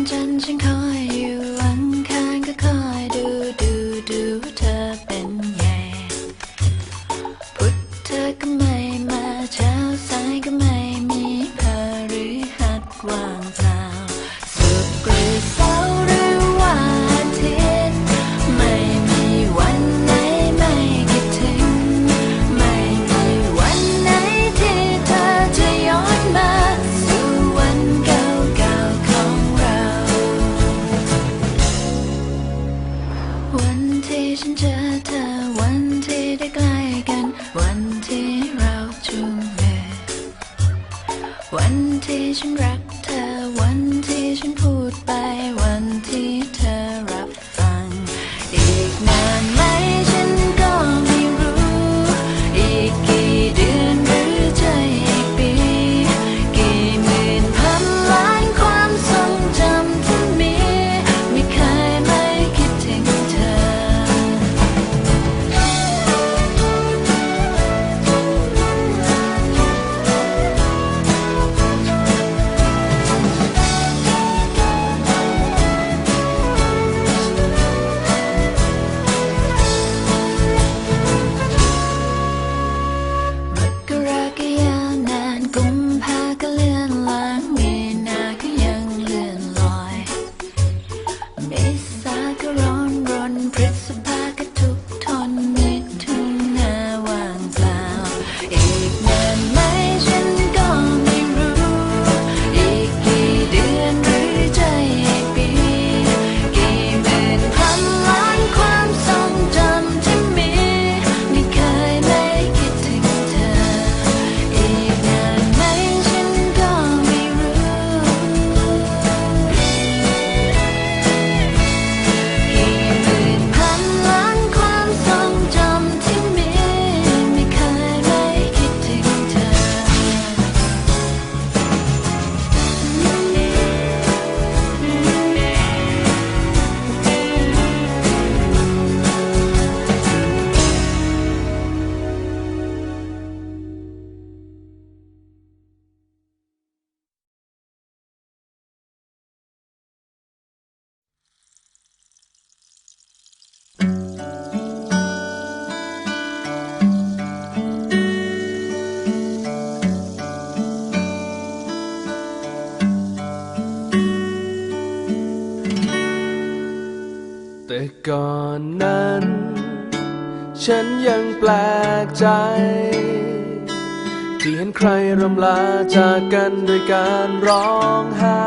วันจั แต่ก่อนนั้น ฉันยังแปลกใจ ที่เห็นใครรำลาจากกันด้วยการร้องไห้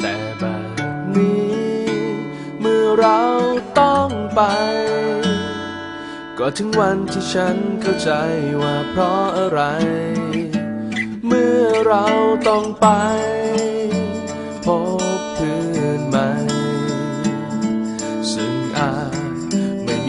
แต่แบบนี้ เมื่อเราต้องไป ก็ถึงวันที่ฉันเข้าใจว่าเพราะอะไร เมื่อเราต้องไป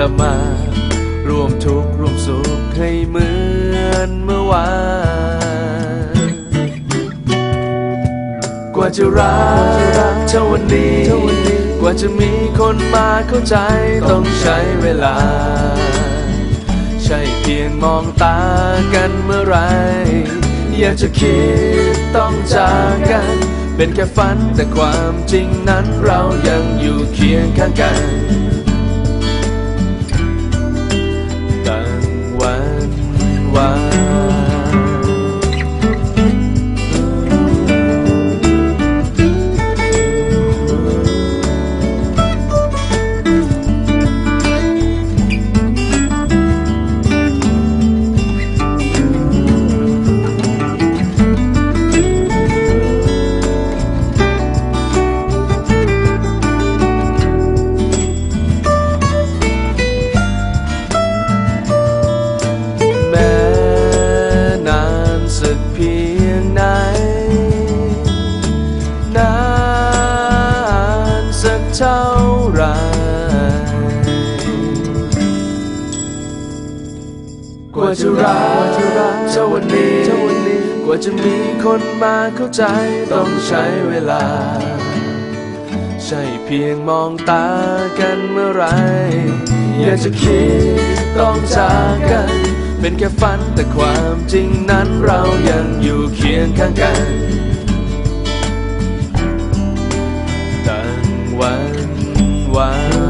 ลับมา ร่วมทุกข์ร่วมสุขให้เหมือนเมื่อวาน กว่าจะรักเท่าวันนี้ กว่าจะมีคนมาเข้าใจต้องใช้เวลา ใช่เพียงมองตากันเมื่อไร อยากจะคิดต้องจากกัน เป็นแค่ฝันแต่ความจริงนั้นเรายังอยู่เคียงข้างกัน ว่าจะรักเท่าวันนี้กว่าจะมีคนมาเข้าใจต้องใช้เวลา ใช่เพียงมองตากันเมื่อไร อยากจะคิดต้องจากกัน เป็นแค่ฝันแต่ความจริงนั้นเรายังอยู่เคียงข้างกันตั้งวันวาน